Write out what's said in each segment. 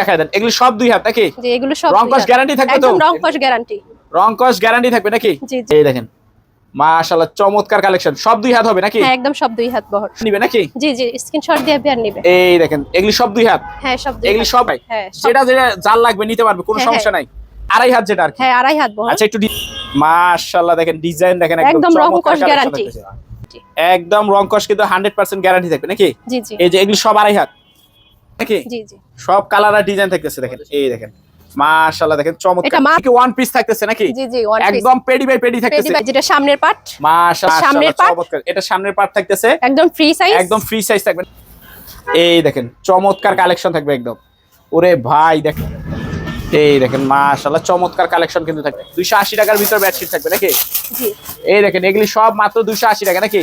দেখাই দেন। এগুলো সব দুই হাত নাকি? জি এগুলো সব রং কস গ্যারান্টি থাকবে তো? একদম রং কস গ্যারান্টি রং কস গ্যারান্টি থাকবে নাকি? জি এই দেখেন। মাশাআল্লাহ চমৎকার কালেকশন সব দুই হাত হবে নাকি? হ্যাঁ একদম সব দুই হাত বহর। নিবে নাকি? জি জি স্ক্রিনশট দিয়ে বিয়ার নেবে। এই দেখেন এগুলি সব দুই হাত? হ্যাঁ সব দুই এগুলি হ্যাঁ যেটা যেটা জাল লাগবে নিতে পারবে কোনো হ্যাঁ, সমস্যা নাই। আড়াই হাত যেটা আর হ্যাঁ আড়াই হাত বহর। আচ্ছা একটু মাশাআল্লাহ দেখেন ডিজাইন দেখেন একদম রং কস। থাকতেছে। একদম রং কস কিন্তু হান্ড্রেড পার্সেন্ট গ্যারান্টি থাকবে নাকি? জি জি। এই যে এগুলি সব আড়াই হাত। নাকি? জি জি। সব কালার আর ডিজাইন থাকতেছে দেখেন। এই দেখেন। মাশাআল্লাহ দেখেন চমৎকার। কি ওয়ান পিস থাকতেছে নাকি? জি জি ওয়ান পিস একদম পেডি বাই পেডি থাকতেছে। যেটা সামনের পার্ট মাশাআল্লাহ সামনের part? চমৎকার। এটা সামনের পার্ট থাকতেছে। একদম ফ্রি সাইজ একদম ফ্রি সাইজ থাকবে। এই দেখেন চমৎকার কালেকশন থাকবে একদম। ওরে ভাই দেখেন। এই দেখেন মাশাআল্লাহ চমৎকার কালেকশন কিন্তু থাকবে। দুইশো আশি টাকার ভিতর বেডশিট থাকবে নাকি? জি। এই দেখেন এগুলি সব মাত্র দুইশো আশি টাকা নাকি?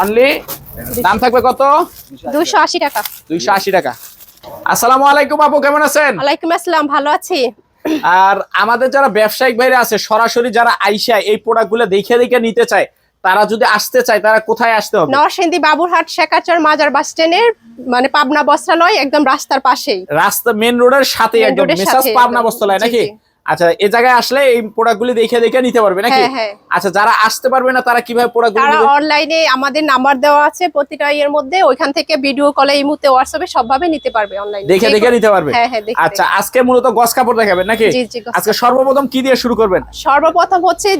অনলি দাম থাকবে কত? 280 টাকা। দুইশো আশি টাকা। আসসালামু আলাইকুম আপু কেমন আছেন? ওয়ালাইকুম আসসালাম ভালো আছি। আর আমাদের যারা ব্যবসায়িক বাইরে আছে সরাসরি যারা আইসা এই প্রোডাক্টগুলো দেখে দেখে নিতে চায় তারা যদি আসতে চায় তারা কোথায় আসতে হবে? নরসিংদী বাবুরহাট শেখাচর মাজার বাস স্ট্যান্ডের মানে পাবনা বস্ত্রালয় একদম রাস্তার পাশেই। রাস্তা মেন রোডের সাথে একদম এর মেসাজ সাথে পাবনা। বস্তলায় নাকি। আচ্ছা এই জায়গায় আসলে এই প্রোডাক্টগুলি দেখে দেখে নিতে পারবে নাকি? হ্যাঁ, হ্যাঁ। আচ্ছা যারা আসতে পারবে না তারা কীভাবে প্রোডাক্টগুলি তারা অনলাইনে আমাদের নাম্বার দেওয়া আছে প্রতিটা ইয়ের মধ্যে। ওইখান থেকে ভিডিও কলে এই মুহূর্তে হোয়াটসঅ্যাপে সবভাবে নিতে পারবে অনলাইনে দেখে দেখে নিতে পারবে? হ্যাঁ আচ্ছা আজকে মূলত গস কাপড় দেখাবেন নাকি? আজকে সর্বপ্রথম কি দিয়ে শুরু করবেন? সর্বপ্রথম হচ্ছে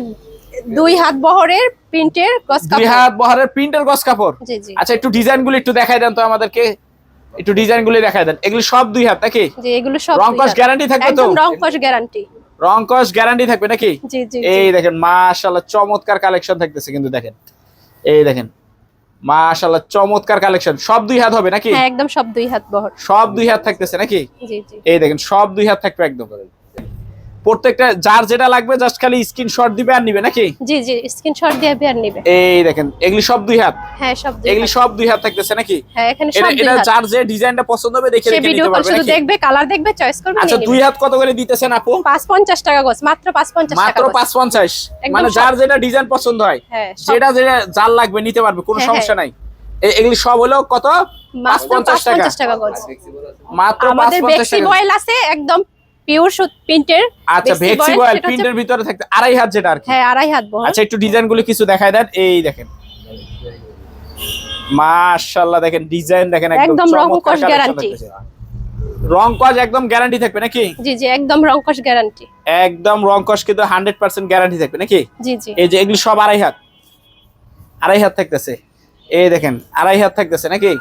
দুই হাত বহরের প্রিন্টের গস কাপড়। দুই হাত বহরের প্রিন্টের গস কাপড়? জি জি। আচ্ছা একটু ডিজাইন গুলি একটু দেখাই দেন তো আমাদেরকে। একটু ডিজাইন গুলি দেখাই দেন। এগুলো সব দুই হাত নাকি? জি এগুলো সব রং কস গ্যারান্টি থাকবে তো? একদম রং কস গ্যারান্টি রং কস গ্যারান্টি থাকবে নাকি। এই দেখেন মাশাআল্লাহ চমৎকার কালেকশন থাকতেছে কিন্তু দেখেন। এই দেখেন মাশাআল্লাহ চমৎকার কালেকশন সব দুই হাত হবে নাকি? হ্যাঁ একদম সব দুই হাত বহর। সব দুই হাত থাকতেছে নাকি? জি জি। এই দেখেন সব দুই হাত থাকবে একদম। প্রত্যেকটা যার যেটা লাগবে জাস্ট খালি স্ক্রিনশট দিবে আর নিবে নাকি? জি জি স্ক্রিনশট দিয়ে বিয়ার নেবে। এই দেখেন এগুলি সব দুই হাত? হ্যাঁ সব দুই এগুলি সব দুই হাত থাকতেছে নাকি? হ্যাঁ এখানে সব এটা যার যে ডিজাইনটা পছন্দ হবে দেখে দেখে নিতে পারবে শুধু দেখবে কালার দেখবে চয়েস করবে আচ্ছা দুই হাত কত করে দিতেছেন আপু? পাঁচ পঞ্চাশ টাকা গজ মাত্র পাঁচ পঞ্চাশ টাকা মাত্র গজ। পাঁচ পঞ্চাশ একদম মানে যার যেটা ডিজাইন পছন্দ হয় হ্যাঁ সব- যেটা যার লাগবে নিতে পারবে কোনো হ্যাঁ, সমস্যা নাই। এ- এগুলি সব হলো কত? পাঁচ মাত্র পঞ্চাশ টাকা। 550 টাকা গজ। মাত্র পাঁচ আমাদের পঞ্চাশ বেক্সি বয়েল আছে একদম পিওর প্রিন্টের আচ্ছা ভেক্সি বয়েল প্রিন্টের ভিতরে থাকতে আড়াই হাত যেটা আর হ্যাঁ আড়াই হাত বহর আচ্ছা একটু ডিজাইনগুলো কিছু দেখায় দেন। এই দেখেন। মাশাআল্লাহ দেখেন ডিজাইন দেখেন একদম রং কস collection রং কস একদম গ্যারান্টি থাকবে নাকি? জি জি একদম রংকশ গ্যারান্টি একদম রং কস কিন্তু হান্ড্রেড পার্সেন্ট গ্যারান্টি থাকবে নাকি? জি জি। এই যে এগুলি সব আড়াই হাত। আড়াই হাত থাকতেছে। এই দেখেন আড়াই হাত থাকতেছে নাকি?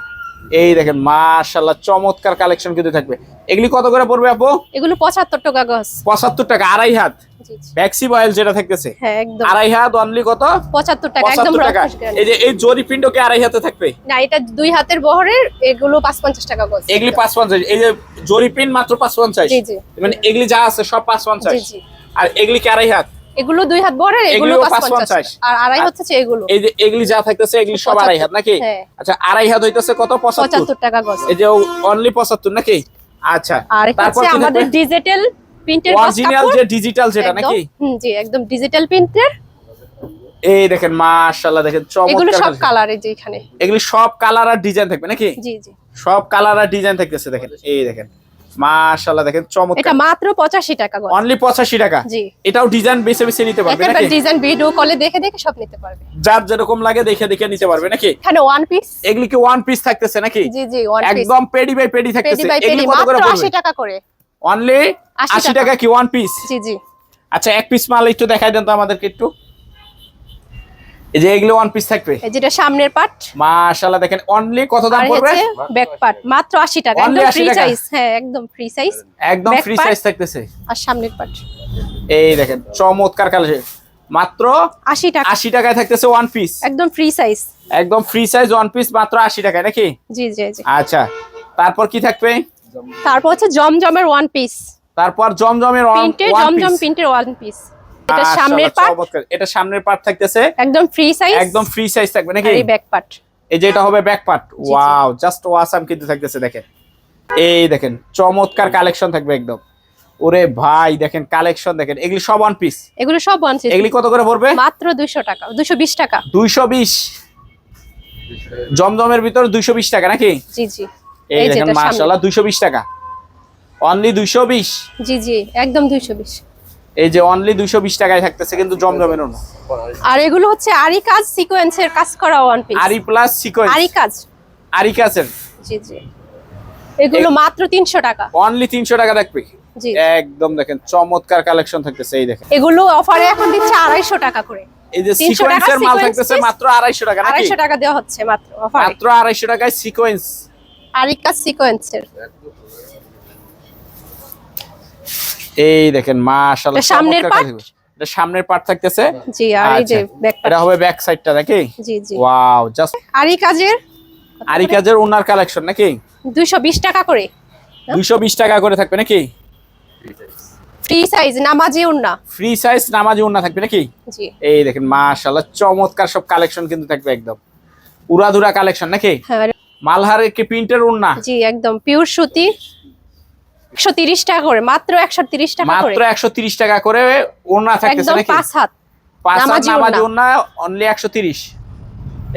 এই দেখেন মাশাআল্লাহ চমৎকার কালেকশন কিন্তু থাকবে। এগুলি কত করে পড়বে আপু? এগুলো পঁচাত্তর টাকা গজ। পঁচাত্তর টাকা আড়াই হাত? বয়েল যেটা থাকতেছে। হ্যাঁ একদম। আড়াই হাত অনলি কত? পঁচাত্তর টাকা একদম টাকা। এই যে এই জরি আড়াই হাতে থাকবে? না এটা দুই হাতের বহরের এগুলো পাঁচ পঞ্চাশ টাকা গজ। এগুলি পাঁচ পঞ্চাশ এই যে জরি পিন মাত্র পাঁচ পঞ্চাশ জি, জি। মানে এগুলি যা আছে সব পাঁচ পঞ্চাশ জি, জি। আর এগুলি কি আড়াই হাত? এগুলো দুই হাত বহরের এগুলো 550 আর আড়াই হচ্ছে এগুলো। এই যে এগুলি যা থাকতেছে এগুলি সব আড়াই হাত নাকি? হ্যাঁ। আচ্ছা আড়াই হাত হইতেছে কত? পঁচাত্তর। পঁচাত্তর টাকা গজ। এই যে অনলি পঁচাত্তর নাকি? আচ্ছা আর তারপর হচ্ছে আমাদের ডিজিটাল প্রিন্টের অরিজিনাল যে ডিজিটাল যেটা নাকি? হুম জি একদম ডিজিটাল প্রিন্টের এই দেখেন মাশাআল্লাহ দেখেন এগুলো সব কালার এই যে এখানে। এগুলি সব কালার আর ডিজাইন থাকবে নাকি? জি জি। সব কালার আর ডিজাইন থাকতেছে দেখেন এই দেখেন। মাশাআল্লাহ দেখেন এটা মাত্র পঁচাশি টাকা গজ। অনলি পঁচাশি টাকা? জি। এটাও ডিজাইন বেছে বেছে নিতে পারবে নাকি? ডিজাইন ভিডিও কলে দেখে দেখে সব নিতে পারবে। যার যেরকম লাগে দেখে দেখে নিতে পারবে নাকি? এখানে ওয়ান পিস এগুলি কি ওয়ান পিস থাকতেছে নাকি? জি জি ওয়ান পিস একদম পেডি বাই পেডি থাকতেছে। এগুলি কত করে পড়বে? টাকা করে। অনলি 80 টাকা। টাকা কি ওয়ান পিস জি জি। আচ্ছা এক পিস মাল একটু দেখাই দেন তো আমাদেরকে একটু। এই যে এগুলো ওয়ান পিস থাকবে? এই যেটা সামনের পার্ট মাশাআল্লাহ দেখেন অনলি কত দাম পড়বে? ব্যাক পার্ট মাত্র আশি টাকা একদম ফ্রি সাইজ হ্যাঁ একদম ফ্রি সাইজ একদম ফ্রি সাইজ থাকতেছে। আর সামনের পার্ট এই দেখেন চমৎকার মাত্র আশি টাকা। আশি টাকায় থাকতেছে ওয়ান পিস একদম ফ্রি সাইজ একদম ফ্রি সাইজ ওয়ান পিস মাত্র আশি টাকায় নাকি? জি জি জি। আচ্ছা তারপর কি থাকবে? তারপর হচ্ছে জমজমের ওয়ান পিস তারপর জমজমের ওয়ান জমজম পিস প্রিন্টের ওয়ান পিস এটা সামনের পার্ট এটা সামনের পার্ট থাকতেছে? একদম ফ্রি সাইজ একদম ফ্রি সাইজ থাকবে নাকি? এই ব্যাক পার্ট এই যে এটা হবে back part wow just awesome কিন্তু থাকতেছে দেখেন। এই দেখেন চমৎকার কালেকশন থাকবে একদম। ওরে ভাই দেখেন কালেকশন দেখেন। এগুলি সব ওয়ান পিস এগুলো সব ওয়ান পিস এগুলি কত করে পড়বে? মাত্র দুইশো টাকা দুশো বিশ টাকা। দুইশো বিশ। জমজমের ভিতর দুইশো বিশ টাকা নাকি? জি জি। এই দেখেন মাশাআল্লাহ দুইশো বিশ টাকা। অনলি দুইশো বিশ। জি জি একদম দুইশো বিশ। এই যে অনলি দুইশো বিশ টাকায় থাকতেছে কিন্তু জমজমের আর এগুলো হচ্ছে আরি কাজ সিকোয়েন্সের কাজ করা ওয়ান পিস আরি প্লাস সিকোয়েন্স আরি কাজ আরি কাছের জি জি। এগুলো মাত্র তিনশো টাকা। অনলি তিনশো টাকা থাকবে জি। একদম দেখেন চমৎকার কালেকশন থাকতেছে এই দেখেন। এগুলো অফারে এখন দিচ্ছে আড়াইশো টাকা করে। এই যে 300 সিকোয়েন্সের মাল থাকতেছে মাত্র আড়াইশো টাকা নাকি? আড়াইশো টাকা দেওয়া হচ্ছে মাত্র অফারে মাত্র আড়াইশো টাকায় সিকোয়েন্স আরি কাজ সিকোয়েন্সের এই দেখেন মাশাআল্লাহ সামনের। এটা সামনের পার্ট থাকতেছে। জি আর এই যে আচ্ছা। ব্যাক এটা হবে ব্যাক সাইডটা নাকি? জি জি। ওয়াও জাস্ট আরি কাজের? আরি কাজের ওনার কালেকশন নাকি? দুইশো বিশ টাকা করে। দুইশো বিশ টাকা করে থাকবে নাকি? ফ্রি সাইজ নামাজি উন্না। ফ্রি সাইজ নামাজি ওনা থাকবে নাকি? জি। এই দেখেন মাশাআল্লাহ চমৎকার সব কালেকশন কিন্তু থাকবে একদম। উড়াধুরা কালেকশন নাকি? হ্যাঁ মালহারের কি প্রিন্টের ওনা জি একদম পিওর সুতি। একশো তিরিশ টাকা করে মাত্র একশো তিরিশ টাকা করে। মাত্র একশো তিরিশ টাকা করে ওনা থাকতেছে একদম নাকি? পাঁচ হাত পাঁচ হাত নামাজি ওনা অনলি একশো তিরিশ।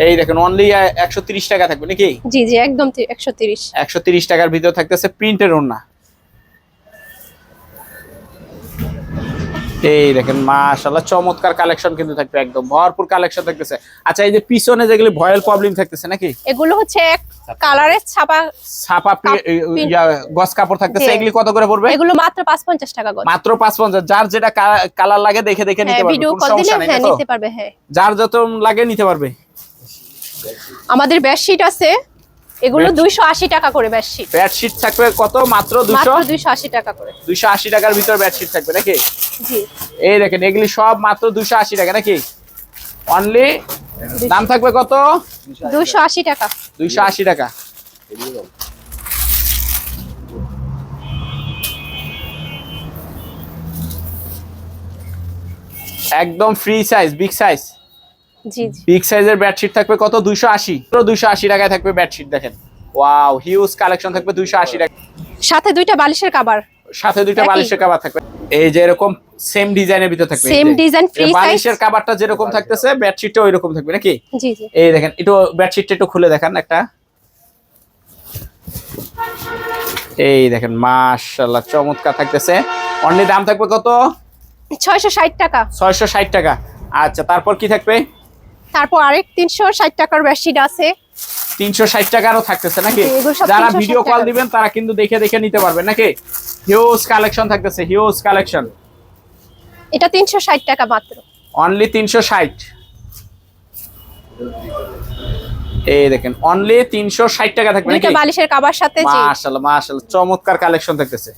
এই দেখেন অনলি একশো তিরিশ টাকা থাকবে নাকি? জি জি একদম একশো তিরিশ। একশো তিরিশ টাকার ভিতর থাকতেছে প্রিন্টের ওড়না। এই দেখেন মাশাআল্লাহ চমৎকার কালেকশন কিন্তু থাকবে একদম ভরপুর কালেকশন থাকতেছে। আচ্ছা এই যে পিছনে যেগুলি ভয়েল প্রবলেম থাকতেছে নাকি? এগুলো হচ্ছে কালারের ছাপা ছাপা গস কাপড় থাকতেছে। এগুলি কত করে পড়বে? এগুলো মাত্র পাঁচ পঞ্চাশ টাকা গজ মাত্র পাঁচ পঞ্চাশ যার যেটা কালার লাগে দেখে দেখে নিতে হ্যাঁ পারবে ভিডিও কল দিলে হ্যাঁ নিতে পারবে হ্যাঁ। যার যত লাগে নিতে পারবে। আমাদের বেডশিট আছে এগুলো Bedsheet? দুইশো আশি টাকা করে বেডশিট বেডশিট থাকবে কত? মাত্র দুশো মাত্র দুইশো? আশি টাকা করে। দুইশো আশি টাকার ভিতর বেডশিট থাকবে নাকি? জি। এই দেখেন এগুলি সব মাত্র দুশো আশি টাকা নাকি? অনলি দাম থাকবে কত? দুইশো আশি টাকা। দুইশো আশি টাকা। একদম free size big size big সাইজের বেডশিট থাকবে কত? দুইশো আশি। দুইশো আশি টাকায় থাকবে বেডশিট দেখেন। ওয়াও হিউজ কালেকশন থাকবে দুইশো আশি টাকা সাথে দুইটা বালিশের কাবার সাথে দুইটা বালিশের কাবার থাকবে। এই যে এরকম সেম ডিজাইনের ভিতর থাকবে। সেম ডিজাইন ফ্রি সাইজ বালিশের কাবারটা যেরকম থাকতেছে বেডশিটটা থাকবে নাকি? জি জি। এই দেখেন একটু বেডশিটটা একটু খুলে দেখান একটা। এই দেখেন মাশাআল্লাহ চমৎকার থাকতেছে। অনলি দাম থাকবে কত? ছয়শো ষাট টাকা। ছয়শো ষাট টাকা। আচ্ছা তারপর কি থাকবে? তারপর আরেক তিনশো ষাট টাকার বেডশিট আছে। তিনশো ষাট টাকারও থাকতেছে নাকি? যারা ভিডিও কল দিবেন তারা কিন্তু দেখে দেখে নিতে পারবে নাকি? হিউজ কালেকশন থাকতেছে হিউজ কালেকশন এটা তিনশো ষাট টাকা মাত্র। অনলি তিনশো ষাট। এই দেখেন অনলি তিনশো ষাট টাকা থাকবে বালিশের কাবার সাথে মাশাআল্লাহ মাশাআল্লাহ চমৎকার কালেকশন থাকতেছে।